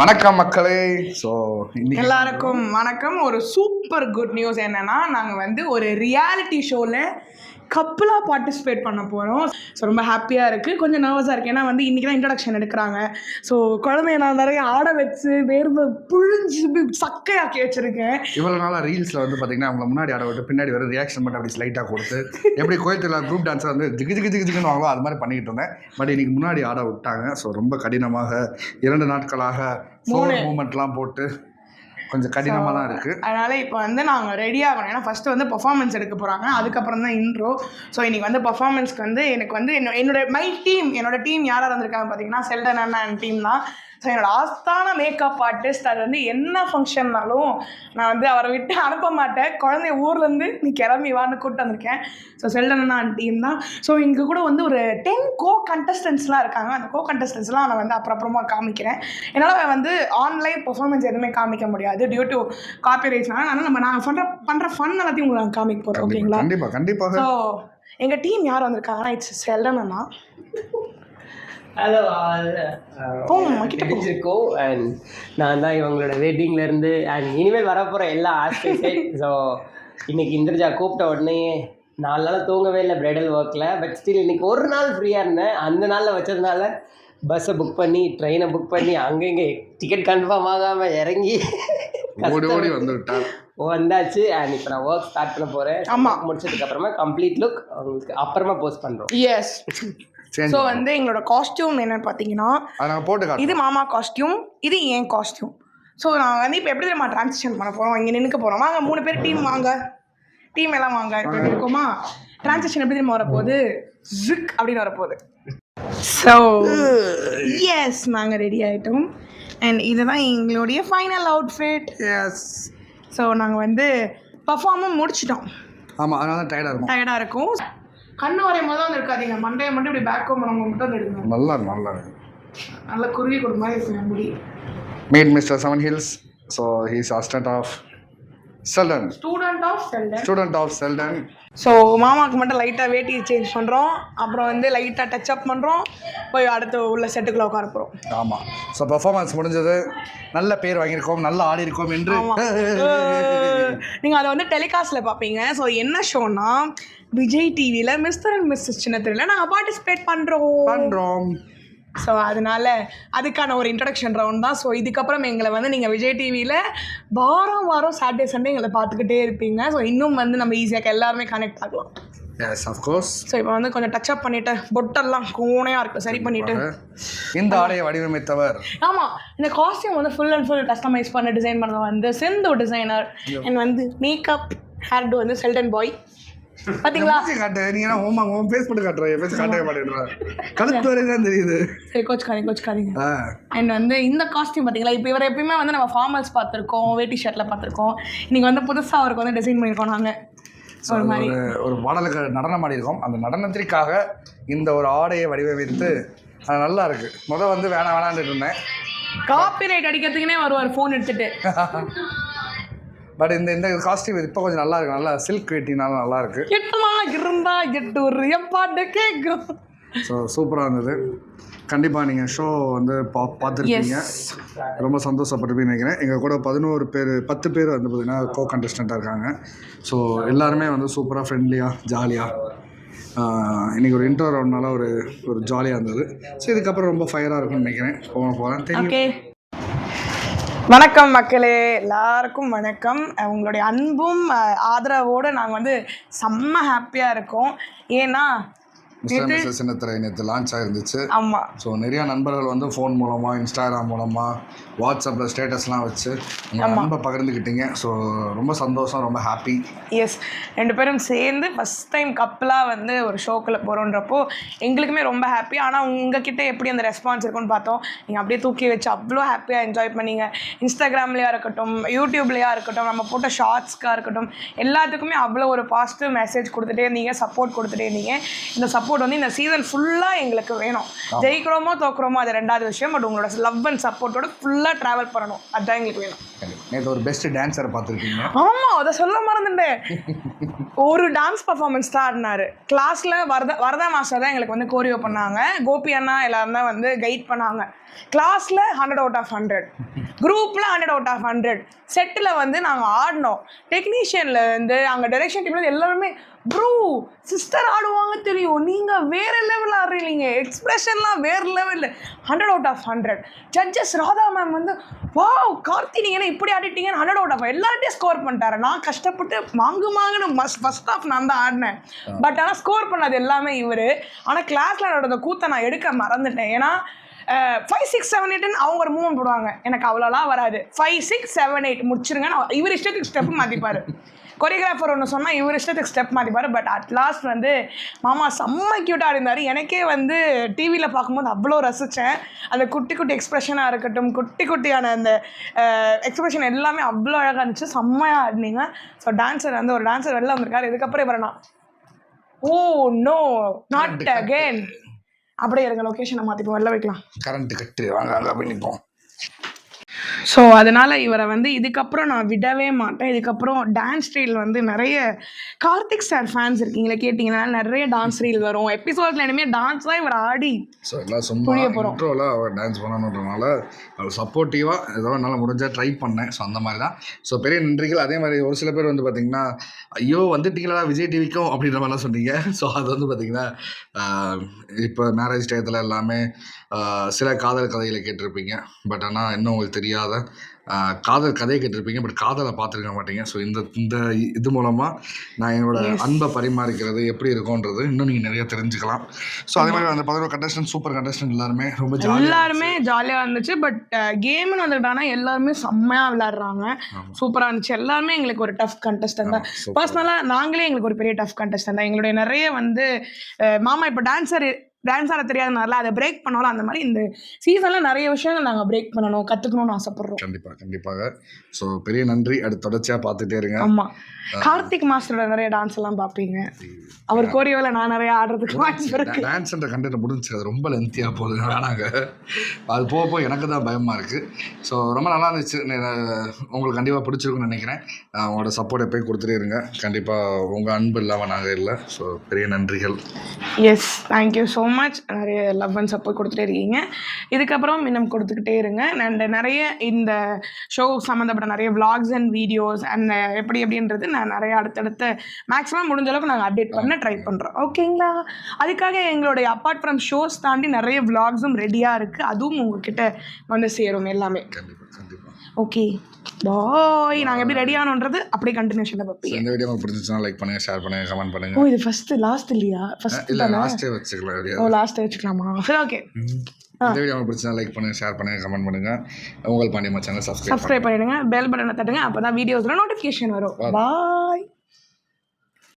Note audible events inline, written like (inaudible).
வணக்கம் மக்களே. ஸோ எல்லாருக்கும் வணக்கம். ஒரு சூப்பர் குட் நியூஸ் என்னன்னா நாங்கள் வந்து ஒரு ரியாலிட்டி ஷோவில் கப்பலாக பார்ட்டிசிபேட் பண்ண போகிறோம் ஸோ ரொம்ப ஹாப்பியாக இருக்குது கொஞ்சம் நர்வஸாக இருக்குது ஏன்னா வந்து இன்றைக்கி தான் இன்ட்ரடக்ஷன் எடுக்கிறாங்க. ஸோ குழந்தைய நான் நிறைய ஆட வச்சு வேர்வை புழிஞ்சு சக்கையாக்கி வச்சுருக்கேன். இவ்வளவு நாளா ரீல்ஸ்ல வந்து பாத்தீங்கன்னா அவங்க முன்னாடி ஆட விட்டு பின்னாடி வர ரியாக்ஷன் மட்டும் அப்படி ஸ்லைட்டா கொடுத்து எப்படி கோயத்தில் குரூப் டான்ஸர் வந்து ஜிகு ஜிகு ஜிகு ஜிகுன்னு வாங்களோ அது மாதிரி பண்ணிக்கிட்டு இருந்தேன். பட் இன்னைக்கு முன்னாடி ஆட விட்டாங்க. ஸோ ரொம்ப கடினமாக இரண்டு நாட்களாக மூமெண்ட்லாம் போட்டு கொஞ்சம் கடினமாக தான் இருக்கு. அதனால் இப்போ வந்து நாங்கள் ரெடி ஆகணும். ஏன்னா ஃபஸ்ட்டு வந்து பர்ஃபார்மன்ஸ் எடுக்க போகிறாங்க அதுக்கப்புறம் தான் இன்ட்ரோ ஸோ இன்றைக்கி வந்து பர்ஃபார்மன்ஸ்க்கு வந்து எனக்கு வந்து என்னோட என்னோட மை டீம் என்னோட டீம் யாராக இருந்திருக்காங்க பார்த்தீங்கன்னா செல்டன் அண்ணன் டீம் தான். ஸோ என்னோட ஆஸ்தான மேக்கப் ஆர்டிஸ்ட் அது வந்து என்ன ஃபங்க்ஷன்னாலும் நான் வந்து அவரை விட்டு (laughs) அனுப்ப மாட்டேன். குழந்தைய ஊர்லேருந்து நீ கிளம்பி வான்னு கூப்பிட்டு வந்திருக்கேன். ஸோ செல்டன் அண்ணன் டீம் தான். ஸோ இங்கே கூட வந்து ஒரு டென் கோ கண்டஸ்டன்ஸ்லாம் இருக்காங்க. அந்த கோ கண்டஸ்டன்ஸ்லாம் நான் வந்து அப்புறமா காமிக்கிறேன். என்னால் வந்து ஆன்லைன் பெர்ஃபார்மன்ஸ் எதுவுமே காமிக்க முடியாது டியூ டு காப்பி ரைட்ஸ்னால அதனால் நம்ம நாங்கள் பண்ணுற பண்ணுற ஃபன் எல்லாத்தையும் உங்களுக்கு நாங்கள் காமிக்க போகிறோம் ஓகேங்களா கண்டிப்பா கண்டிப்பாக. ஸோ எங்கள் டீம் யார் வந்திருக்காங்கன்னா இட்ஸ் செல்டன் அண்ணா. ஹலோ ஆல் போம்மா, கிட்ட போ. இருக்கோம் அண்ட் நான் தான் இவங்களோட வெட்டிங்ல இருந்து அண்ட் இனிமேல் வரப்போகிற எல்லா ஆஸ்பெக்ட் ஸோ இன்னைக்கு இந்திரஜா கூப்பிட்ட உடனே நாலு நாள் தூங்கவே இல்லை பிரைடல் ஒர்க்கில் பட் ஸ்டில் இன்னைக்கு ஒரு நாள் ஃப்ரீயாக இருந்தேன். அந்த நாளில் வச்சதுனால பஸ்ஸை புக் பண்ணி ட்ரெயினை புக் பண்ணி அங்கே இங்கே டிக்கெட் கன்ஃபார்ம் ஆகாமல் இறங்கி ஓடி வந்தாச்சு. அண்ட் இப்போ நான் ஒர்க் ஸ்டார்ட் பண்ண போகிறேன் ஆமா. முடிச்சதுக்கு அப்புறமா கம்ப்ளீட் லுக் அவங்களுக்கு அப்புறமா போஸ்ட் பண்ணுறோம் எஸ் ஸோ வந்து எங்களோட காஸ்டியூம் என்னன்னு பார்த்தீங்கன்னா நாங்கள் போட்டு இது மாமா காஸ்டியூம் இது என் காஸ்டியூம் ஸோ நான் வந்து இப்போ எப்படி நம்ம ட்ரான்சிஷன் பண்ண போகிறோம் இங்கே நின்றுக்க போகிறோம் வாங்க மூணு பேர் டீம் வாங்க. டீம் எல்லாம் வாங்க. இப்போ இருக்கோமா? ட்ரான்சிஷன் எப்படி தெரியுமா வரப்போகுது? ஜிக் அப்படின்னு வரப்போகுது. ஸோ எஸ் நாங்கள் ரெடி ஆகிட்டோம் அண்ட் இதுதான் எங்களுடைய ஃபைனல் அவுட்ஃபிட் எஸ் ஸோ நாங்கள் வந்து பர்ஃபார்மும் முடிச்சிட்டோம். ஆமாம் அதனால தான் டயர்டாக இருக்கும். டயர்டாக இருக்கும். கண்ணு வரையும் போது வந்து இருக்காதீங்க. மண்டையை மட்டும் இப்படி பேக் பண்ணவங்க மட்டும் எடுக்கணும் நல்லா நல்லா நல்லா குருவி கொடுத்த மாதிரி முடி. Meet mister seven hills so he's assistant of Seldon student of Seldon student of Seldon so மாமாவுக்கு மட்டும் லைட்டாக வேட்டி சேஞ்ச் பண்ணுறோம் அப்புறம் வந்து லைட்டாக டச் அப் பண்ணுறோம் போய் அடுத்து உள்ள செட்டுக்குள்ளே உட்கார போகிறோம் ஆமாம் ஸோ பெர்ஃபார்மன்ஸ் முடிஞ்சது. நல்ல பேர் வாங்கியிருக்கோம். நல்ல ஆடி இருக்கோம் என்று. (laughs) நீங்கள் அதை வந்து டெலிகாஸ்ட்டில் பார்ப்பீங்க. ஸோ என்ன ஷோனா விஜய் டிவியில் மிஸ்டர் அண்ட் மிஸ்ஸஸ் சின்னத்திரையில் நாங்கள் பார்ட்டிசிபேட் பண்ணுறோம் பண்ணுறோம் ஸோ அதனால அதுக்கான ஒரு இன்ட்ரடக்ஷன் ரவுண்ட் தான். ஸோ இதுக்கப்புறம் எங்களை வந்து நீங்கள் விஜய் டிவியில் வாரம் வாரம் சாட்டர்டே சண்டே எங்களை பார்த்துக்கிட்டே இருப்பீங்க. ஸோ இன்னும் வந்து நம்ம ஈஸியாக எல்லாருமே கனெக்ட் ஆகலாம். எஸ் அஃப்கோர்ஸ் ஸோ இப்போ வந்து கொஞ்சம் டச் அப் பண்ணிவிட்டு பொட்டெல்லாம் கோணையாக இருக்குது சரி பண்ணிவிட்டு இந்த ஆடையை வடிவமைத்தவர்? ஆமாம் இந்த காஸ்டியூம் வந்து ஃபுல் அண்ட் ஃபுல் கஸ்டமைஸ் பண்ண டிசைன் பண்ணது வந்து செந்து டிசைனர் அண்ட் வந்து மேக்கப் ஹேர் டு வந்து செல்டன் பாய் பார்த்தீங்களா மூஞ்சி காட்டு நீ என்ன ஓமா உன் ஃபேஸ் போட்டு காட்டுற என் ஃபேஸ் காட்டவே மாட்டேன்றா கழுத்து தான் தெரியுது. சரி கோச்சுக்காதீங்க கோச்சுக்காதீங்க. ஆ. அண்ட் வந்து இந்த காஸ்டியூம் பார்த்தீங்களா இப்போ இவர் எப்பயுமே வந்து நம்ம ஃபார்மல்ஸ் பார்த்துருக்கோம் வேட்டி ஷர்ட்டில் பார்த்துருக்கோம். இன்னைக்கு வந்து புதுசாக அவருக்கு வந்து டிசைன் பண்ணியிருக்கோம் நாங்கள் ஒரு மாதிரி. ஒரு பாடலுக்கு நடனம் ஆடியிருக்கோம். அந்த நடனத்திற்காக இந்த ஒரு ஆடையை வடிவமைத்து அது நல்லா இருக்கு. முத வந்து வேணாம் வேணான்னு இருந்தேன். காப்பி ரைட் அடிக்கிறதுக்குனே வருவார் ஃபோன் எடுத்துட்டு. (laughs) பட் இந்த இந்த காஸ்டியூம் இப்போ கொஞ்சம் நல்லா இருக்கு. நல்லா சில்க் வெட்டினாலும் நல்லா இருக்கு. எட்டுமா இருந்தா எட்டு ஒரு எப்பாட்டு கேட்கும் ஸோ சூப்பராக இருந்தது. கண்டிப்பாக நீங்கள் ஷோ வந்து பா பார்த்துருப்பீங்க. ரொம்ப சந்தோஷப்பட்டுப்பீங்கன்னு நினைக்கிறேன். எங்கள் கூட பதினோரு பேர் பத்து பேர் வந்து பார்த்திங்கன்னா கோ கண்டஸ்டண்ட்டாக இருக்காங்க. ஸோ எல்லாருமே வந்து சூப்பராக ஃப்ரெண்ட்லியாக ஜாலியாக இன்றைக்கி ஒரு இன்டர் ரவுண்ட்னால ஒரு ஒரு ஜாலியாக இருந்தது. ஸோ இதுக்கப்புறம் ரொம்ப ஃபயராக இருக்கும்னு நினைக்கிறேன். போக போகிறேன் தெரியும் வணக்கம் மக்களே எல்லாருக்கும் வணக்கம். உங்களுடைய அன்பும் ஆதரவோடு நாங்கள் வந்து செம்ம ஹாப்பியாக இருக்கோம். ஏன்னா மிஸ்டர் மிஸ்டர் சின்னத்திரை நேற்று லான்ச் ஆகிருந்துச்சு ஆமாம் ஸோ நிறையா நண்பர்கள் வந்து ஃபோன் மூலமாக இன்ஸ்டாகிராம் மூலமாக வாட்ஸ்அப்பில் ஸ்டேட்டஸ்லாம் வச்சு உங்கள் அன்பை பகிர்ந்துக்கிட்டீங்க ஸோ ரொம்ப சந்தோஷம் ரொம்ப ஹாப்பி எஸ் ரெண்டு பேரும் சேர்ந்து ஃபஸ்ட் டைம் கப்பலாக வந்து ஒரு ஷோக்குள்ளே போகிறோன்றப்போ எங்களுக்குமே ரொம்ப ஹாப்பி ஆனால் உங்ககிட்ட எப்படி அந்த ரெஸ்பான்ஸ் இருக்கும்னு பார்த்தோம். நீங்கள் அப்படியே தூக்கி வச்சு அவ்வளோ ஹாப்பியாக என்ஜாய் பண்ணீங்க. இன்ஸ்டாகிராம்லேயா இருக்கட்டும் யூடியூப்லேயா இருக்கட்டும் நம்ம போட்ட ஷார்ட்ஸ்க்காக இருக்கட்டும் எல்லாத்துக்குமே அவ்வளோ ஒரு பாசிட்டிவ் மெசேஜ் கொடுத்துட்டே இருந்தீங்க சப்போர்ட் கொடுத்துட்டே இருந்தீங்க. இந்த சப்போர்ட் சப்போர்ட் வந்து இந்த சீசன் ஃபுல்லாக எங்களுக்கு வேணும். ஜெயிக்கிறோமோ தோக்குறோமோ அது ரெண்டாவது விஷயம். பட் உங்களோட லவ் அண்ட் சப்போர்ட்டோட ஃபுல்லாக ட்ராவல் பண்ணணும். அதுதான் எங்களுக்கு வேணும். நேற்று ஒரு பெஸ்ட் டான்ஸரை பார்த்துருக்கீங்க. ஆமா அதை சொல்ல மறந்துட்டேன். ஒரு டான்ஸ் பர்ஃபார்மன்ஸ் தான் ஆடினாரு. கிளாஸ்ல வரத வரதா மாஸ்டர் தான் எங்களுக்கு வந்து கோரியோ பண்ணாங்க. கோபி அண்ணா எல்லாரும் தான் வந்து கைட் பண்ணாங்க. கிளாஸ்ல ஹண்ட்ரட் அவுட் ஆஃப் ஹண்ட்ரட் குரூப்ல hundred out of hundred settle வந்து நாங்கள் ஆடினோம் டெக்னீஷியன்ல இருந்து அங்கே டைரக்ஷன் டீம்ல எல்லாருமே ப்ரூ சிஸ்டர் ஆடுவாங்க தெரியும். நீங்கள் வேற லெவலில் ஆடுறீங்க. எக்ஸ்பிரஷன்லாம் வேற லெவலில் hundred out of hundred judges Radha ma'am வந்து வாவ் கார்த்தி நீங்கள் இப்படி ஆடிட்டீங்கன்னு ஹண்ட்ரட் அவுட் ஆஃப் எல்லார்ட்டையும் ஸ்கோர் பண்ணிட்டாரு. நான் கஷ்டப்பட்டு மாங்கு மாங்குன்னு மஸ் ஃபஸ்ட் ஆஃப் நான் தான் ஆடினேன். பட் ஆனால் ஸ்கோர் பண்ணது எல்லாமே இவர். ஆனால் கிளாஸில் நடந்த கூத்தை நான் எடுக்க மறந்துட்டேன். ஏன்னா ஃபைவ் சிக்ஸ் செவன் எயிட்னு அவங்க ஒரு மூவ்மெண்ட் போடுவாங்க. எனக்கு அவ்வளோலாம் வராது. ஃபைவ் சிக்ஸ் செவன் எயிட் முடிச்சிருங்க இவர் இஷ்டத்துக்கு ஸ்டெப் மாற்றிப்பார் கொரியோகிராஃபர் ஒன்று சொன்னால் இவர் இஷ்டத்துக்கு ஸ்டெப் மாற்றிப்பார் பட் அட் லாஸ்ட் வந்து மாமா செம்ம க்யூட்டாக இருந்தார். எனக்கே வந்து டிவியில் பார்க்கும்போது அவ்வளோ ரசித்தேன் அந்த குட்டி குட்டி எக்ஸ்ப்ரெஷனாக இருக்கட்டும் குட்டி குட்டியான அந்த எக்ஸ்ப்ரெஷன் எல்லாமே அவ்வளோ அழகாக இருந்துச்சு. செம்மையாக ஆடினீங்க. ஸோ டான்ஸர் வந்து ஒரு டான்ஸர் வெளில வந்திருக்காரு. இதுக்கப்புறம் இவரை நான் ஓ நோ நாட் அகேன் அப்படியே இருங்க லொக்கேஷனை மாற்றிப்போம் வெளில வைக்கலாம் கரண்ட் கட்டு வாங்க அங்கே போய் நிற்போம் ஸோ அதனால் இவரை வந்து இதுக்கப்புறம் நான் விடவே மாட்டேன். இதுக்கப்புறம் டான்ஸ் ரீல் வந்து நிறைய கார்த்திக் சார் ஃபேன்ஸ் இருக்கீங்களே கேட்டிங்கன்னா நிறைய டான்ஸ் ரீல் வரும். எபிசோட்ல இனிமேல் டான்ஸ் தான் இவர் ஆடி ஸோ எல்லாம் சும்மா. இன்ட்ரோவில் அவள் டான்ஸ் பண்ணணுன்றனால அவள் சப்போர்ட்டிவாக ஏதோ என்னால் முடிஞ்சால் ட்ரை பண்ணேன். ஸோ அந்த மாதிரி தான் ஸோ பெரிய நன்றிகள். அதே மாதிரி ஒரு சில பேர் வந்து பார்த்தீங்கன்னா ஐயோ வந்துட்டீங்களா விஜய் டிவிக்கும் அப்படின்ற மாதிரிலாம் சொன்னீங்க. ஸோ அது வந்து பார்த்தீங்கன்னா இப்போ மேரேஜ் டயத்தில் எல்லாமே சில காதல் கதைகளை கேட்டிருப்பீங்க. பட் ஆனால் இன்னும் உங்களுக்கு தெரியாத ஆஹ், காதல் கதையை கேட்டிருப்பீங்க பட் காதலை பார்த்துருக்க மாட்டீங்க. ஸோ இந்த இந்த இது மூலமாக நான் என்னோட அன்பை பரிமாறிக்கிறது எப்படி இருக்கும்ன்றது இன்னும் நீங்கள் நிறைய தெரிஞ்சுக்கலாம். ஸோ அதே மாதிரி அந்த பதினோரு கண்டஸ்டன்ட் சூப்பர் கண்டஸ்டன்ட் எல்லாருமே ரொம்ப எல்லாருமே ஜாலியாக இருந்துச்சு பட் கேம்னு வந்துட்டானா எல்லாருமே செம்மையாக விளையாடுறாங்க. சூப்பராக இருந்துச்சு. எல்லாருமே எங்களுக்கு ஒரு டஃப் கண்டஸ்டன் தான். பர்சனலாக நாங்களே எங்களுக்கு ஒரு பெரிய டஃப் கண்டஸ்டன் தான். எங்களுடைய நிறைய வந்து மாமா இப்போ டான்ஸர் டான்ஸ் ஆட தெரியாதனால அதை பிரேக் பண்ணாலும் அந்த மாதிரி இந்த சீசனில் நிறைய விஷயங்கள் நாங்கள் பிரேக் பண்ணணும் கற்றுக்கணும்னு ஆசைப்பட்றோம். கண்டிப்பாக கண்டிப்பாக. ஸோ பெரிய நன்றி. அடுத்து தொடர்ச்சியாக பார்த்துட்டே இருங்க. ஆமாம் கார்த்திக் மாஸ்டரோட நிறைய டான்ஸ் எல்லாம் பார்ப்பீங்க. அவர் கோரியோவில் நான் நிறைய ஆடுறதுக்கு வாய்ப்பு இருக்கு. டான்ஸ்ன்ற கண்டென்ட் முடிஞ்சு அது ரொம்ப லென்த்தியாக போகுது. வேணாங்க அது போக போக எனக்கு தான் பயமாக இருக்குது ஸோ ரொம்ப நல்லா இருந்துச்சு. உங்களுக்கு கண்டிப்பாக பிடிச்சிருக்குன்னு நினைக்கிறேன். உங்களோட சப்போர்ட் எப்பயும் கொடுத்துட்டே இருங்க. கண்டிப்பாக உங்கள் அன்பு இல்லாமல் நாங்கள் இல்லை. ஸோ பெரிய நன்றிகள். Yes thank you so much நிறைய லவ் அண்ட் சப்போர்ட் கொடுத்துட்டே இருக்கீங்க. இதுக்கப்புறம் இன்னும் கொடுத்துக்கிட்டே இருங்க. அண்ட் நிறைய இந்த ஷோ சம்மந்தப்பட்ட நிறைய vlogs அண்ட் வீடியோஸ் அண்ட் எப்படி எப்படின்றது நான் நிறைய அடுத்தடுத்த மேக்ஸிமம் முடிஞ்ச அளவுக்கு நாங்கள் அப்டேட் பண்ண ட்ரை பண்ணுறோம் ஓகேங்களா அதுக்காக எங்களுடைய அப்பார்ட் ஃப்ரம் ஷோஸ் தாண்டி நிறைய vlogsம் ரெடியாக இருக்குது அதுவும் உங்ககிட்ட வந்து சேரும் எல்லாமே. ஓகே பாய் நாங்கள் எப்படி ரெடி ஆனோன்றது அப்படியே கண்டினியூஷனில் பார்ப்பீங்க இந்த வீடியோ உங்களுக்கு பிடிச்சிச்சுன்னா லைக் பண்ணுங்கள் ஷேர் பண்ணுங்கள் கமெண்ட் ஓ பண்ணுங்கள் இது ஃபஸ்ட்டு லாஸ்ட் இல்லையா? ஃபஸ்ட் இல்லை லாஸ்ட்டே வச்சுக்கலாம் ஓ லாஸ்ட் வச்சுக்கலாமா? சரி ஓகே இந்த வீடியோ உங்களுக்கு பிடிச்சினா லைக் பண்ணுங்கள் ஷேர் பண்ணுங்கள் கமெண்ட் பண்ணுங்கள் உங்கள் பாண்டியம்மா சேனல் சப்ஸ்கிரைப் சப்ஸ்கிரைப் பண்ணிடுங்க பெல் பட்டனை தட்டுங்க அப்போ தான் வீடியோஸில் நோட்டிஃபிகேஷன் வரும் பாய்